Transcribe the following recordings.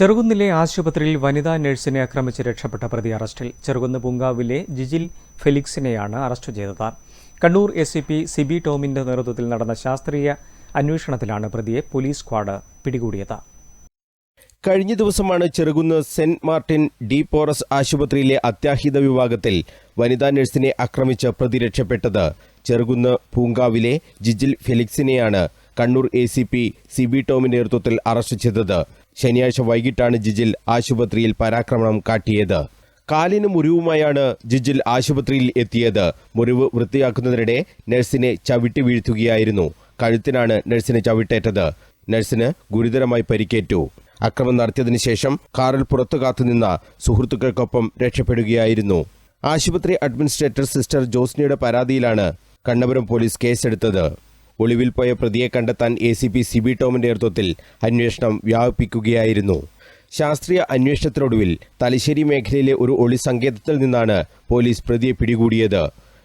ചെറുകുന്നിലെ ആശുപത്രിയിൽ വനിതാ നഴ്സിനെ ആക്രമിച്ച് രക്ഷപ്പെട്ട പ്രതി അറസ്റ്റിൽ. ചെറുകുന്ന് പൂങ്കാവിലെ ജിജിൽ ഫെലിക്സിനെയാണ് അറസ്റ്റ് ചെയ്തത്. Kannur S C P Siby ടോമിന്റെ നേതൃത്വത്തിൽ നടന്ന ശാസ്ത്രീയ അന്വേഷണത്തിലാണ് പ്രതിയെ പോലീസ് സ്ക്വാഡ് പിടികൂടിയത്. കഴിഞ്ഞ ദിവസമാണ് Cherukunnu saint Martin de Porres ആശുപത്രിയിലെ അത്യാഹിത വിഭാഗത്തിൽ വനിതാ നഴ്സിനെ ആക്രമിച്ച് പ്രതി രക്ഷപ്പെട്ടത്. ചെറുകുന്ന് പൂങ്കാവിലെ Jijil ഫെലിക്സിനെയാണ് Kannur A C P Siby ടോമിന്റെ നേതൃത്വത്തിൽ അറസ്റ്റ് ചെയ്തത്. ശനിയാഴ്ച വൈകിട്ടാണ് ജിജിൽ ആശുപത്രിയിൽ പരാക്രമണം കാട്ടിയത്. കാലിന് മുറിവുമായാണ് ജിജിൽ ആശുപത്രിയിൽ എത്തിയത്. മുറിവ് വൃത്തിയാക്കുന്നതിനിടെ നഴ്സിനെ ചവിട്ടി വീഴ്ത്തുകയായിരുന്നു. കഴുത്തിനാണ് നഴ്സിനെ ചവിട്ടേറ്റത്. നഴ്സിന് ഗുരുതരമായി പരിക്കേറ്റു. അക്രമം നടത്തിയതിനു ശേഷം കാറിൽ പുറത്തു കാത്തുനിന്ന സുഹൃത്തുക്കൾക്കൊപ്പം രക്ഷപ്പെടുകയായിരുന്നു. ആശുപത്രി അഡ്മിനിസ്ട്രേറ്റർ സിസ്റ്റർ ജോസ്നിയുടെ പരാതിയിലാണ് കണ്ണപുരം പോലീസ് കേസെടുത്തത്. ഒളിവിൽ പോയ പ്രതിയെ കണ്ടെത്താൻ എ സി പി സിബി ടോമിന്റെ നേതൃത്വത്തിൽ അന്വേഷണം വ്യാപിപ്പിക്കുകയായിരുന്നു. ശാസ്ത്രീയ അന്വേഷണത്തിനൊടുവിൽ തലശ്ശേരി മേഖലയിലെ ഒരു ഒളി സങ്കേതത്തിൽ നിന്നാണ് പോലീസ് പ്രതിയെ പിടികൂടിയത്.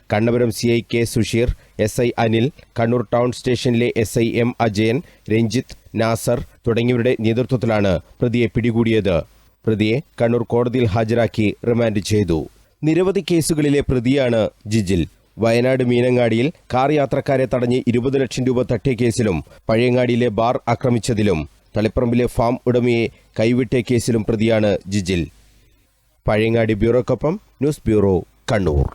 Kannapuram C I K Susheer S I Anil Kannur town സ്റ്റേഷനിലെ S I M Ajayan Ranjith Nasar തുടങ്ങിയവരുടെ നേതൃത്വത്തിലാണ് പ്രതിയെ പിടികൂടിയത്. പ്രതിയെ കണ്ണൂർ കോടതിയിൽ ഹാജരാക്കി റിമാൻഡ് ചെയ്തു. നിരവധി കേസുകളിലെ പ്രതിയാണ് ജിജിൽ. വയനാട് മീനങ്ങാടിയിൽ കാർ യാത്രക്കാരെ തടഞ്ഞ് ഇരുപത് ലക്ഷം രൂപ തട്ടിയ കേസിലും പഴയങ്ങാടിയിലെ ബാർ ആക്രമിച്ചതിലും തളിപ്പറമ്പിലെ ഫാം ഉടമയെ കൈവിട്ട കേസിലും പ്രതിയാണ് ജിജിൽ. പഴയങ്ങാടി ബ്യൂറോക്കൊപ്പം ന്യൂസ് ബ്യൂറോ കണ്ണൂർ.